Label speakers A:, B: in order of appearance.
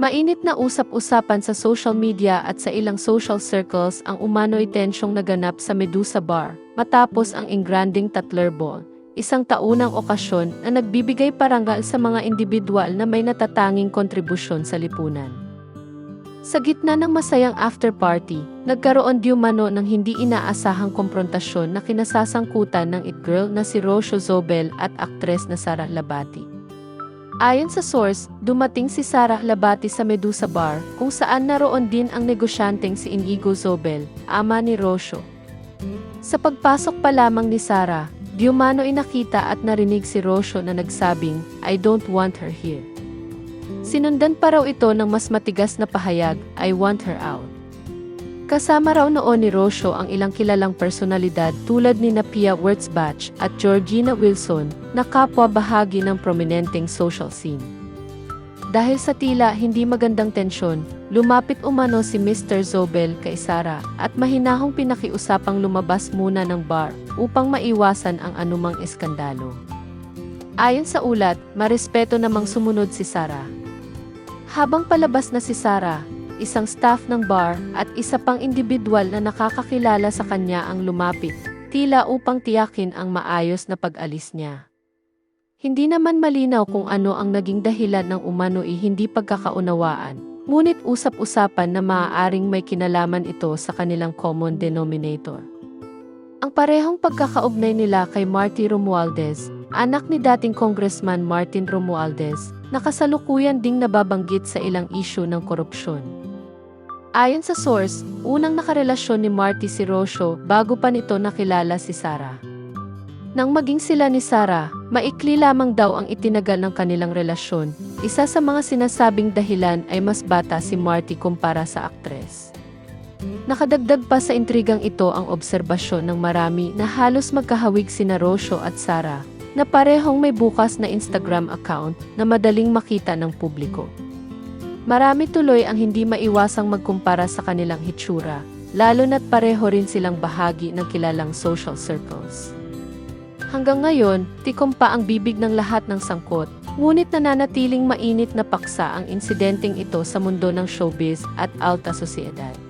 A: Mainit na usap-usapan sa social media at sa ilang social circles ang umano'y tensyong naganap sa Medusa Bar matapos ang Engranding Tatler Ball, isang taunang okasyon na nagbibigay parangal sa mga individual na may natatanging kontribusyon sa lipunan. Sa gitna ng masayang after party, nagkaroon di umano ng hindi inaasahang komprontasyon na kinasasangkutan ng it girl na si Rosho Zobel at aktres na Sarah Labati. Ayon sa source, dumating si Sarah Labati sa Medusa Bar kung saan naroon din ang negosyanteng si Inigo Zobel, ama ni Rosho. Sa pagpasok pa lamang ni Sarah, di umano inakita at narinig si Rosho na nagsabing, I don't want her here. Sinundan pa raw ito ng mas matigas na pahayag, I want her out. Kasama raw noon ni Rosho ang ilang kilalang personalidad tulad ni Napia Wurtzbach at Georgina Wilson na kapwa bahagi ng prominenteng social scene. Dahil sa tila hindi magandang tensyon, lumapit umano si Mr. Zobel kay Sara at mahinahong pinakiusapang lumabas muna ng bar upang maiwasan ang anumang eskandalo. Ayon sa ulat, marespeto namang sumunod si Sara. Habang palabas na si Sara, isang staff ng bar at isa pang individual na nakakakilala sa kanya ang lumapit, tila upang tiyakin ang maayos na pag-alis niya. Hindi naman malinaw kung ano ang naging dahilan ng umano'y hindi pagkakaunawaan, ngunit usap-usapan na maaaring may kinalaman ito sa kanilang common denominator. Ang parehong pagkakaugnay nila kay Marty Romualdez, anak ni dating Congressman Martin Romualdez, na kasalukuyan ding nababanggit sa ilang isyu ng korupsyon. Ayon sa source, unang nakarelasyon ni Marty si Rosho bago pa nito nakilala si Sarah. Nang maging sila ni Sarah, maikli lamang daw ang itinagal ng kanilang relasyon. Isa sa mga sinasabing dahilan ay mas bata si Marty kumpara sa aktres. Nakadagdag pa sa intrigang ito ang obserbasyon ng marami na halos magkahawig sina Rosho at Sarah, na parehong may bukas na Instagram account na madaling makita ng publiko. Marami tuloy ang hindi maiwasang magkumpara sa kanilang hitsura, lalo na't pareho rin silang bahagi ng kilalang social circles. Hanggang ngayon, tikom pa ang bibig ng lahat ng sangkot, ngunit nananatiling mainit na paksa ang insidenteng ito sa mundo ng showbiz at alta sosyedad.